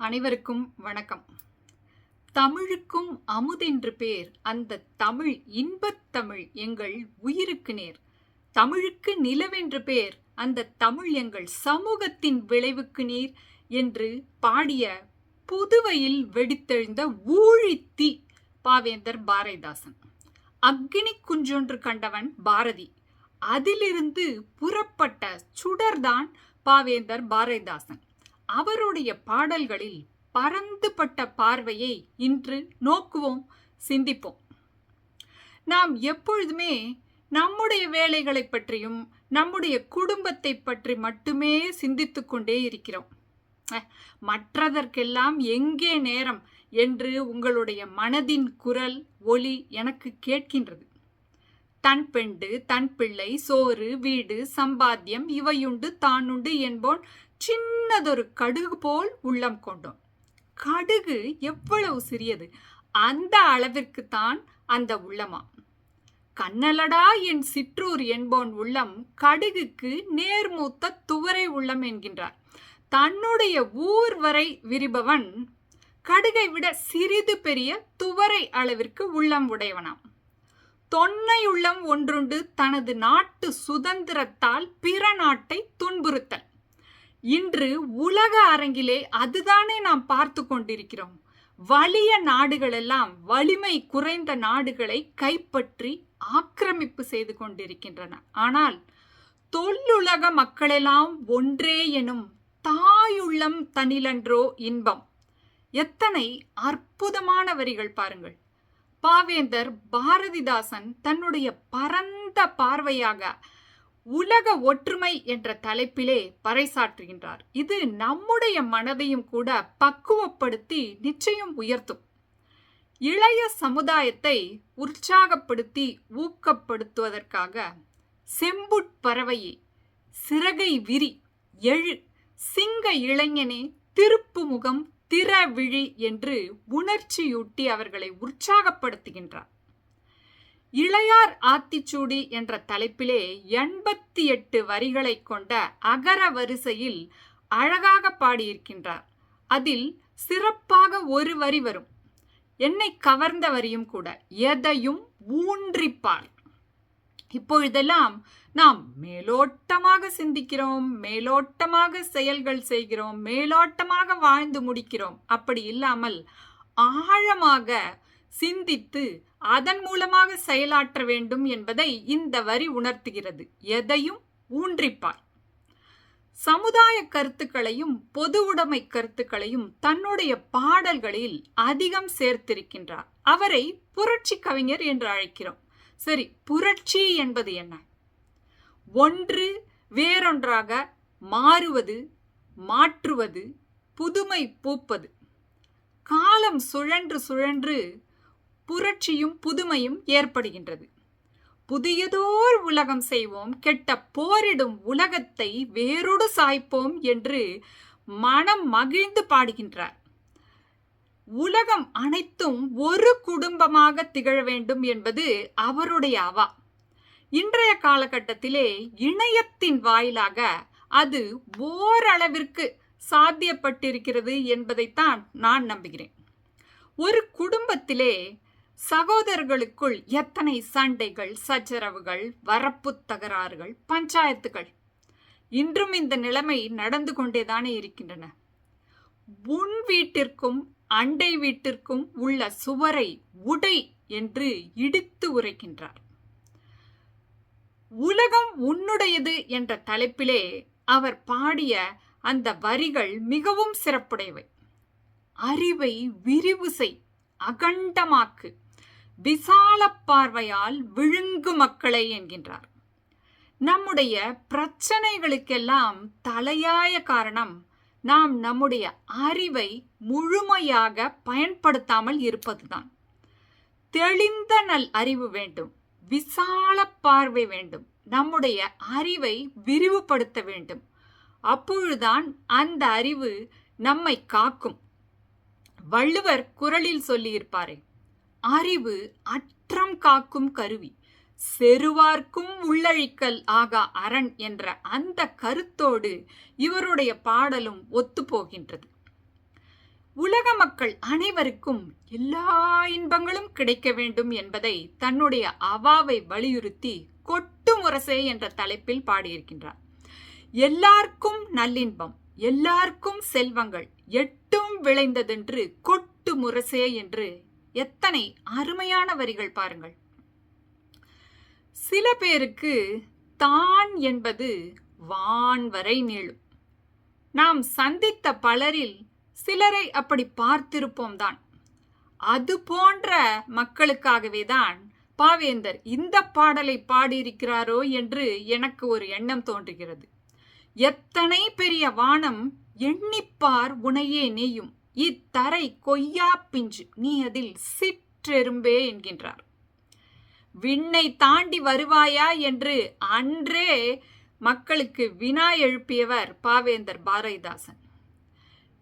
அனைவருக்கும் வணக்கம். தமிழுக்கும் அமுதென்று பேர் அந்த தமிழ் இன்பத் தமிழ் எங்கள் உயிருக்கு நேர். தமிழுக்கு நிலவென்று பேர் அந்த தமிழ் எங்கள் சமூகத்தின் விளைவுக்கு நீர் என்று பாடிய புதுவையில் வெடித்தெழுந்த ஊழித்தி பாவேந்தர் பாரதிதாசன். அக்னி குஞ்சொன்று கண்டவன் பாரதி. அதிலிருந்து புறப்பட்ட சுடர்தான் பாவேந்தர் பாரதிதாசன். அவருடைய பாடல்களில் பரந்துபட்ட பார்வையை இன்று நோக்குவோம் சிந்திப்போம். நாம் எப்பொழுதுமே நம்முடைய வேலைகளை பற்றியும் நம்முடைய குடும்பத்தை பற்றி மட்டுமே சிந்தித்து கொண்டே இருக்கிறோம். மற்றதற்கெல்லாம் எங்கே நேரம் என்று உங்களுடைய மனதின் குரல் ஒலி எனக்கு கேட்கின்றது. தன் பெண்டு தன் பிள்ளை சோறு வீடு சம்பாத்தியம் இவையுண்டு தானுண்டு என்போன் சின்னதொரு கடுகு போல் உள்ளம் கொண்டோம். கடுகு எவ்வளவு சிறியது? அந்த அளவிற்கு தான் அந்த உள்ளமா கண்ணலடா என் சிற்றூர் என்போன் உள்ளம் கடுகுக்கு நேர்மூத்த துவரை உள்ளம் என்கின்றார். தன்னுடைய ஊர் வரை விரிபவன் கடுகை விட சிறிது பெரிய துவரை அளவிற்கு உள்ளம் உடையவனாம். தொன்னை உள்ளம் ஒன்றுண்டு தனது நாட்டு சுதந்திரத்தால் பிற நாட்டை துன்புறுத்தல். இன்று உலக அரங்கிலே அதுதானே நாம் பார்த்து கொண்டிருக்கிறோம். வலிய நாடுகளெல்லாம் வலிமை குறைந்த நாடுகளை கைப்பற்றி ஆக்கிரமிப்பு செய்து கொண்டிருக்கின்றன. ஆனால் தொல்லுலக மக்களெல்லாம் ஒன்றே எனும் தாயுள்ளம் தனிலன்றோ இன்பம். எத்தனை அற்புதமான வரிகள் பாருங்கள். பாவேந்தர் பாரதிதாசன் தன்னுடைய பரந்த பார்வையாக உலக ஒற்றுமை என்ற தலைப்பிலே பறைசாற்றுகின்றார். இது நம்முடைய மனதையும் கூட பக்குவப்படுத்தி நிச்சயம் உயர்த்தும். இளைய சமுதாயத்தை உற்சாகப்படுத்தி ஊக்கப்படுத்துவதற்காக செம்புட்பறவையே சிறகை விரி எழு சிங்க இளைஞனே திருப்பு முகம் திறவிழி என்று உணர்ச்சியூட்டி அவர்களை உற்சாகப்படுத்துகின்றார். இளையார் ஆத்திச்சூடி என்ற தலைப்பிலே எண்பத்தி எட்டு வரிகளை கொண்ட அகர வரிசையில் அழகாக பாடியிருக்கின்றார். அதில் சிறப்பாக ஒரு வரி வரும். என்னை கவர்ந்த வரியும் கூட எதையும் ஊன்றிப்பார் இப்பொழுதெல்லாம் நாம் மேலோட்டமாக சிந்திக்கிறோம் மேலோட்டமாக செயல்கள் செய்கிறோம் மேலோட்டமாக வாழ்ந்து முடிக்கிறோம். அப்படி இல்லாமல் ஆழமாக சிந்தித்து அதன் மூலமாக செயலாற்ற வேண்டும் என்பதை இந்த வரி உணர்த்துகிறது. எதையும் ஊன்றிப்பார் சமுதாய கருத்துக்களையும் பொது உடைமை கருத்துக்களையும் தன்னுடைய பாடல்களில் அதிகம் சேர்த்திருக்கின்றார். அவரை புரட்சி கவிஞர் என்று அழைக்கிறோம். சரி புரட்சி என்பது என்ன? ஒன்று வேறொன்றாக மாறுவது மாற்றுவது புதுமை பூப்பது. காலம் சுழன்று சுழன்று புரட்சியும் புதுமையும் ஏற்படுகின்றது. புதியதோர் உலகம் செய்வோம் கெட்ட போரிடும் உலகத்தை வேரோடு சாய்ப்போம் என்று மனம் மகிழ்ந்து பாடுகின்றார். உலகம் அனைத்தும் ஒரு குடும்பமாக திகழ வேண்டும் என்பது அவருடைய அவா. இன்றைய காலகட்டத்திலே இணையத்தின் வாயிலாக அது ஓரளவிற்கு சாத்தியப்பட்டிருக்கிறது என்பதைத்தான் நான் நம்புகிறேன். ஒரு குடும்பத்திலே சகோதரர்களுக்குள் எத்தனை சண்டைகள் சச்சரவுகள் வரப்பு தகராறுகள் பஞ்சாயத்துகள்? இன்றும் இந்த நிலைமை நடந்து கொண்டேதானே இருக்கின்றன. உன் வீட்டிற்கும் அண்டை வீட்டிற்கும் உள்ள சுவரை உடை என்று இடித்து உரைக்கின்றார். உலகம் உன்னுடையது என்ற தலைப்பிலே அவர் பாடிய அந்த வரிகள் மிகவும் சிறப்புடையவை. அறிவை விரிவு செய் அகண்டமாக்கு. விசால பார்வையால் விழுங்கு மக்களை என்கின்றார். நம்முடைய பிரச்சனைகளுக்கெல்லாம் தலையாய காரணம் நாம் நம்முடைய அறிவை முழுமையாக பயன்படுத்தாமல் இருப்பதுதான். தெளிந்த நல் அறிவு வேண்டும் விசால பார்வை வேண்டும் நம்முடைய அறிவை விரிவுபடுத்த வேண்டும். அப்பொழுதுதான் அந்த அறிவு நம்மை காக்கும். வள்ளுவர் குரலில் சொல்லியிருப்பாரே அறிவு அற்றம் காக்கும் கருவி. செருவார்க்கும் உள்ளழிக்கல் ஆகா அரண் என்ற அந்த கருத்தோடு இவருடைய பாடலும் ஒத்துப்போகின்றது. உலக மக்கள் அனைவருக்கும் எல்லா இன்பங்களும் கிடைக்க வேண்டும் என்பதை தன்னுடைய அவாவை வலியுறுத்தி கொட்டு முரசே என்ற தலைப்பில் பாடியிருக்கின்றார். எல்லாருக்கும் நல்லின்பம் எல்லாருக்கும் செல்வங்கள் எட்டும் விளைந்ததென்று கொட்டு முரசே என்று எத்தனை அருமையான வரிகள் பாருங்கள். சில பேருக்கு தான் என்பது வான் வரை நீளும் நாம் சந்தித்த பலரில் சிலரை அப்படி பார்த்திருப்போம் தான். அது போன்ற மக்களுக்காகவே தான் பாவேந்தர் இந்த பாடலை பாடியிருக்கிறாரோ என்று எனக்கு ஒரு எண்ணம் தோன்றுகிறது. எத்தனை பெரிய வானம் எண்ணிப்பார் உனையே நீயும். இத்தரை கொய்யா பிஞ்சு நீ அதில் சிற்றெரும்பே என்கின்றார். விண்ணை தாண்டி வருவாயா என்று அன்றே மக்களுக்கு வினா எழுப்பியவர் பாவேந்தர் பாரதிதாசன்.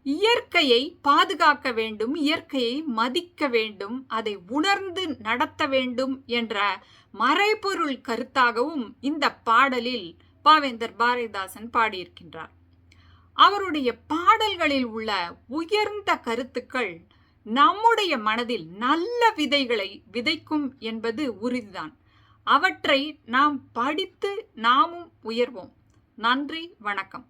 இயற்கையை பாதுகாக்க வேண்டும் இயற்கையை மதிக்க வேண்டும் அதை உணர்ந்து நடத்த வேண்டும் என்ற மறைபொருள் கருத்தாகவும் இந்த பாடலில் பாவேந்தர் பாரதிதாசன் பாடியிருக்கின்றார். அவருடைய பாடல்களில் உள்ள உயர்ந்த கருத்துக்கள் நம்முடைய மனதில் நல்ல விதைகளை விதைக்கும் என்பது உறுதிதான். அவற்றை நாம் படித்து நாமும் உயர்வோம். நன்றி வணக்கம்.